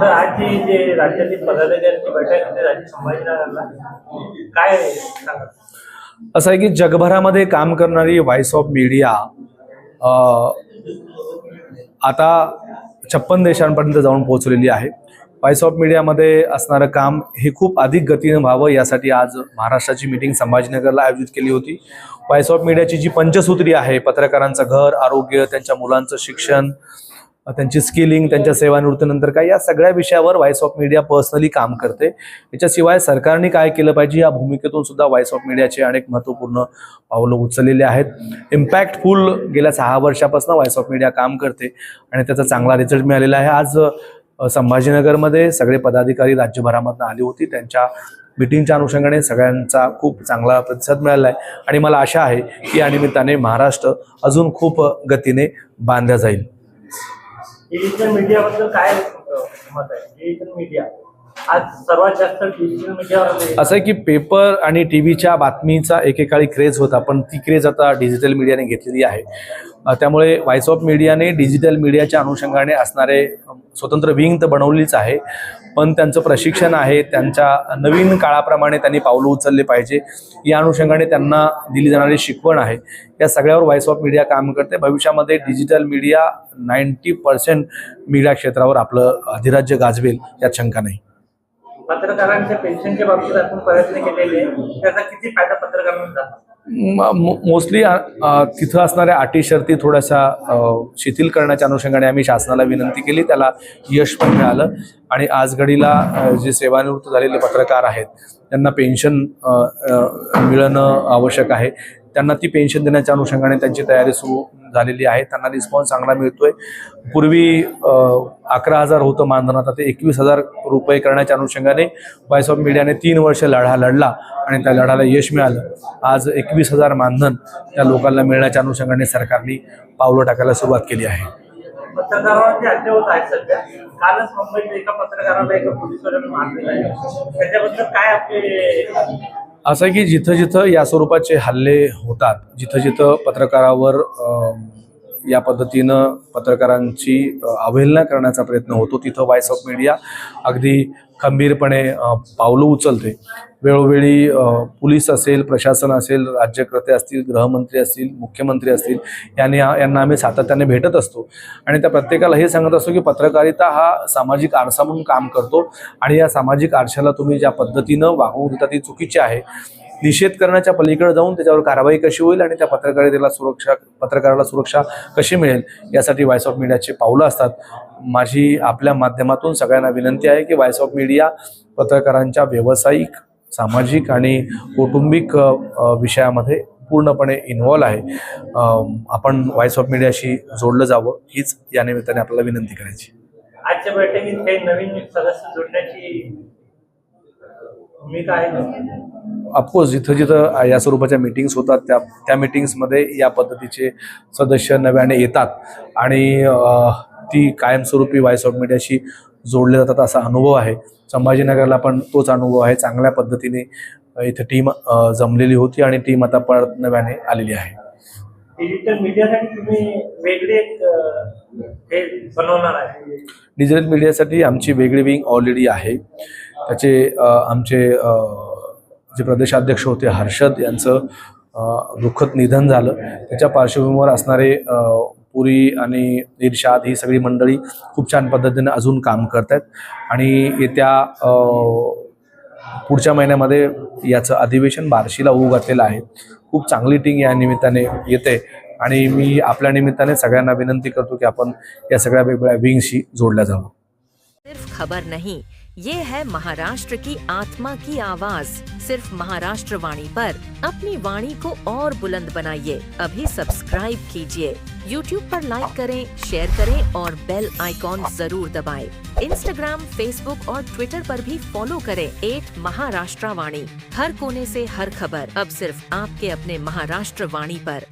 तर आजची जे राज्यातील पदाधिकाऱ्यांची बैठक होते राज्य संभाजीनगरला काय सांगा असं आहे की जगभरामध्ये काम करणारी व्हॉइस ऑफ मीडिया आता छप्पन देशांपर्यंत जाऊन पोहोचलेली आहे. व्हॉइस ऑफ मीडियामध्ये असणारं काम हे खूप अधिक गतीनं व्हावं यासाठी आज महाराष्ट्राची मीटिंग संभाजीनगरला आयोजित केली होती. व्हॉइस ऑफ मीडियाची जी पंचसूत्री आहे पत्रकारांचं घर आरोग्य त्यांच्या मुलांचं शिक्षण त्यांची स्किलिंग त्यांच्या सेवानिवृत्तीनंतर काय या सगळ्या विषयावर व्हॉइस ऑफ मीडिया पर्सनली काम करते. याच्याशिवाय सरकारने काय केलं पाहिजे या भूमिकेतून सुद्धा व्हॉइस ऑफ मीडियाचे अनेक महत्त्वपूर्ण पावलं उचललेले आहेत. इम्पॅक्टफुल गेल्या सहा वर्षापासून व्हॉइस ऑफ मीडिया काम करते आणि त्याचा चांगला रिझल्ट मिळालेला आहे. आज संभाजीनगरमध्ये सगळे पदाधिकारी राज्यभरामधून आली होती. त्यांच्या मिटिंगच्या अनुषंगाने सगळ्यांचा खूप चांगला प्रतिसाद मिळाला आहे. आणि मला आशा आहे की या निमित्ताने महाराष्ट्र अजून खूप गतीने बांधला जाईल. डिजिटल मीडियाबद्दल काय मत आहे? डिजिटल मीडिया आज सर्वात जास्त असं आहे की पेपर आणि टी व्हीच्या बातमीचा एकेकाळी क्रेज होता पण ती क्रेज आता डिजिटल मीडियाने घेतलेली आहे. त्यामुळे व्हॉइस ऑफ मीडियाने डिजिटल मीडियाच्या अनुषंगाने असणारे स्वतंत्र विंग तर बनवलीच आहे पण त्यांचं प्रशिक्षण आहे त्यांच्या नवीन काळाप्रमाणे त्यांनी पावलं उचलले पाहिजे या अनुषंगाने त्यांना दिली जाणारी शिकवण आहे. या सगळ्यावर व्हॉइस ऑफ मीडिया काम करते. भविष्यामध्ये digital media ninety percent media क्षेत्रावर आपलं अधिराज्य गाजवेल यात शंका नाही. पत्रकारांच्या पेन्शनच्या बाबतीत आपण प्रयत्न केलेले त्याचा किती फायदा पत्रकारांना झाला? मोस्टली तिथं असणाऱ्या अटी शर्ती थोड्याशा शिथिल करण्याच्या अनुषंगाने आम्ही शासनाला विनंती केली. त्याला यश पण मिळालं. आणि आज घडीला जे सेवानिवृत्त झालेले पत्रकार आहेत त्यांना पेन्शन मिळणं आवश्यक आहे. त्यांना ती पेन्शन देण्याच्या अनुषंगाने त्यांची तयारी सुरू झालेली आहे. त्यांना रिस्पॉन्स चांगला मिळतोय. पूर्वी अकरा हजार होतं मानधन आता ते एकवीस हजार रुपये करण्याच्या अनुषंगाने व्हॉइस ऑफ मीडियाने तीन वर्ष लढा लढला आणि त्या लढ्याला यश मिळालं. आज एकवीस हजार मानधन त्या लोकांना मिळण्याच्या अनुषंगाने सरकारने पावलं टाकायला सुरुवात केली आहे. पत्रकारांचे हत्या होत आहेत सध्या. कालच मुंबईत एका पत्रकाराला एका पोलिसवाल्याने मारलेला आहे. त्याच्याबद्दल काय आपले असं आहे की जिथं जिथं या स्वरूपाचे हल्ले होतात जिथं जिथं पत्रकारावर या पद्धतीनं पत्रकारांची अवहेलना करण्याचा प्रयत्न होतो. तिथं व्हॉइस ऑफ मीडिया अगदी खंबीरपणे पावलं उचलते. वेळोवेळी पोलीस असेल प्रशासन असेल राज्यकर्ते असतील गृहमंत्री असतील मुख्यमंत्री असतील यांनी यांना आम्ही सातत्याने भेटत असतो. आणि त्या प्रत्येकाला हे सांगत असतो की पत्रकारिता हा सामाजिक आरसा म्हणून काम करतो. आणि या सामाजिक आरशाला तुम्ही ज्या पद्धतीनं वागवून देता ती चुकीची आहे. निषेध करण्याच्या पलीकडे जाऊन त्याच्यावर कारवाई कशी होईल आणि त्या पत्रकारितेला सुरक्षा पत्रकाराला सुरक्षा कशी मिळेल यासाठी व्हॉइस ऑफ मीडियाचे पावलं असतात. माझी आपल्या माध्यमातून सगळ्यांना विनंती आहे की व्हॉइस ऑफ मीडिया पत्रकारांच्या व्यावसायिक सामाजिक आणि कौटुंबिक विषयामध्ये पूर्णपणे इन्व्हॉल्व आहे. आपण व्हॉइस ऑफ मीडियाशी जोडलं जावं हीच या निमित्ताने आपल्याला विनंती करायची. आजच्या बैठकीत काही नवीन सदस्य जोडण्याची ऑफकोर्स जिथं जिथं या स्वरूपाच्या मीटिंग्स होतात त्या त्या मीटिंग्समध्ये या पद्धतीचे सदस्य नव्याने येतात. आणि ती कायमस्वरूपी व्हॉइस ऑफ मीडियाशी जोडले जातात असा अनुभव आहे. संभाजीनगरला पण तोच अनुभव आहे. चांगल्या पद्धतीने इथे टीम जमलेली होती आणि टीम आता परत नव्याने आलेली आहे. डिजिटल मीडियासाठी तुम्ही वेगळे हे बनवणार आहे. डिजिटल मीडियासाठी आमची वेगळी विंग ऑलरेडी आहे. त्याचे आमचे जे प्रदेशाध्यक्ष होते हर्षद यांचं दुःखद निधन झालं. त्याच्या पार्श्वभूमीवर असणारे पुरी आणि इर्शाद ही सगळी मंडळी खूप छान पद्धतीने अजून काम करत आहेत आणि येत्या पुढच्या महिन्यामध्ये याचं अधिवेशन बार्शीला होऊ घातलेलं आहे. खूप चांगली टीम या निमित्ताने येते. आणि मी आपल्या निमित्ताने सगळ्यांना विनंती करतो की आपण या सगळ्या वेगवेगळ्या विंगशी जोडल्या जावं. सिर्फ खबर नाही ये है महाराष्ट्र की आत्मा की आवाज़। सिर्फ़ महाराष्ट्र वाणी पर अपनी वाणी को और बुलंद बनाइए। अभी सब्सक्राइब कीजिए। YouTube पर लाइक करें शेयर करें और बेल आइकॉन ज़रूर दबाएँ। इंस्टाग्राम फेसबुक और ट्विटर पर भी फॉलो करें। एट महाराष्ट्र वाणी हर कोने से हर खबर। अब सिर्फ़ आपके अपने महाराष्ट्र वाणी पर।